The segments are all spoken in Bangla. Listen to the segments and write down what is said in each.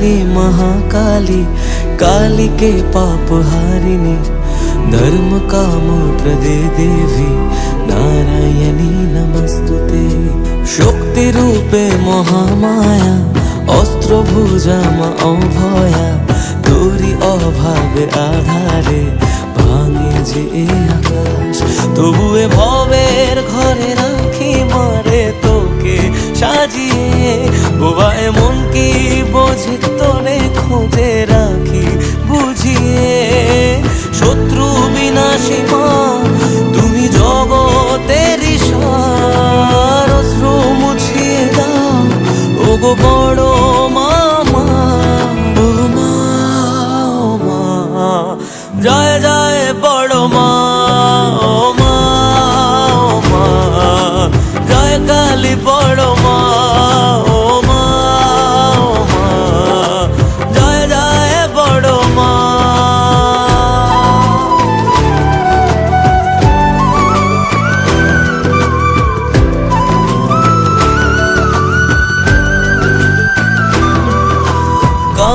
महाकाली काली के पाप हारिणी धर्म काम प्रदे देवी नारायणी नमस्तुते শক্তি রূপে মহামায়া অস্ত্র ভুজা মা অভয়া তোরি অভাবে আধারে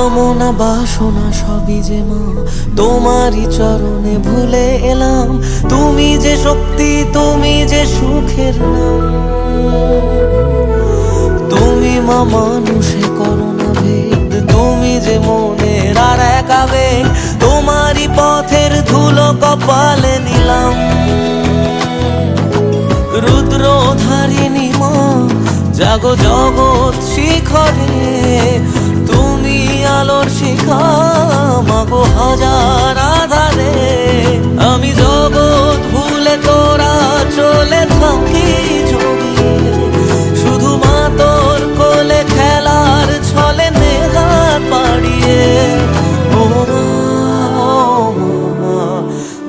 কামনা বাসনা সবই যে মা, তোমারই চরণে ভুলে এলাম। তুমি যে শক্তি, তুমি যে সুখের নাম। তুমি মা মানুষে করোনা ভেদ তুমি যে মনের আর এক আবেগ তোমারই পথের ধুলো কপালে নিলাম। রুদ্র ধারিণী মা, জাগো জগৎ শিখরে শিখা মাগো হাজার আধারে। আমি জগৎ ভুলে তোরা চলে থাকি শুধু মা কোলে খেলার ছলে নেহাত পাড়িয়ে।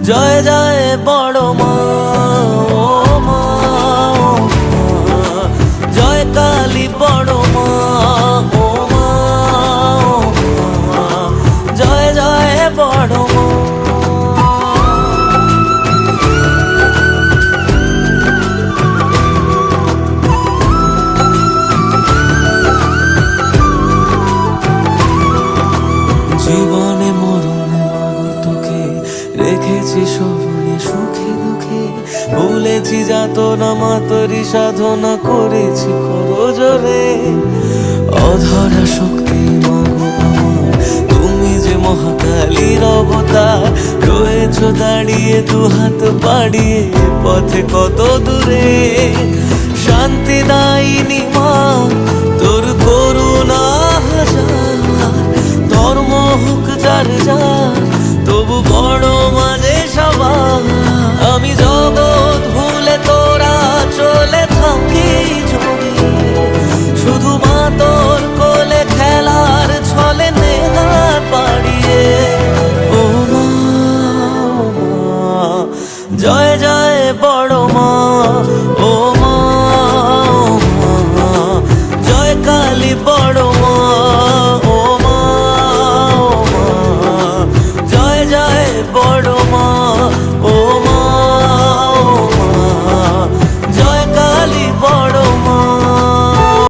জয় জয়। ভুলেছি যাত না মাতরি সাধনা করেছি করজরে। অধরা শক্তি তুমি যে মহাকালীর অবতার, রয়েছ দাঁড়িয়ে দু হাত বাড়িয়ে পথে কত দূরে। শান্তি দায়িনী মা জয় জয় বড় মা ও মা জয় কালী বড়